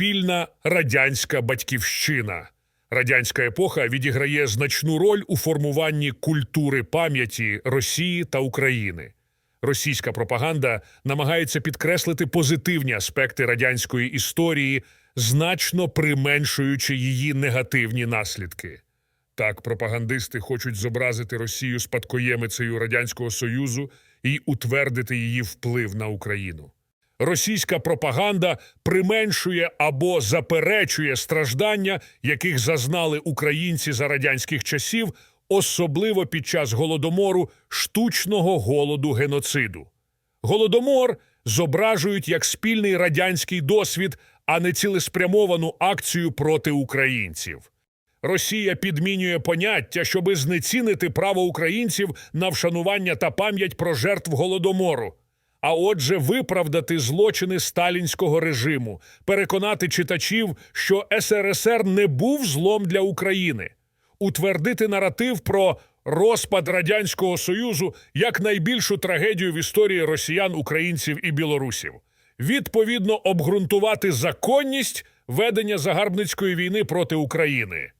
спільна радянська батьківщина. Радянська епоха відіграє значну роль у формуванні культури пам'яті Росії та України. Російська пропаганда намагається підкреслити позитивні аспекти радянської історії, значно применшуючи її негативні наслідки. Так, пропагандисти хочуть зобразити Росію спадкоємицею Радянського Союзу і утвердити її вплив на Україну. Російська пропаганда применшує або заперечує страждання, яких зазнали українці за радянських часів, особливо під час голодомору штучного голоду геноциду. Голодомор зображують як спільний радянський досвід, а не цілеспрямовану акцію проти українців. Росія підмінює поняття, щоби знецінити право українців на вшанування та пам'ять про жертв голодомору. А отже, виправдати злочини сталінського режиму, переконати читачів, що СРСР не був злом для України, утвердити наратив про розпад Радянського Союзу як найбільшу трагедію в історії росіян, українців і білорусів, відповідно обґрунтувати законність ведення загарбницької війни проти України.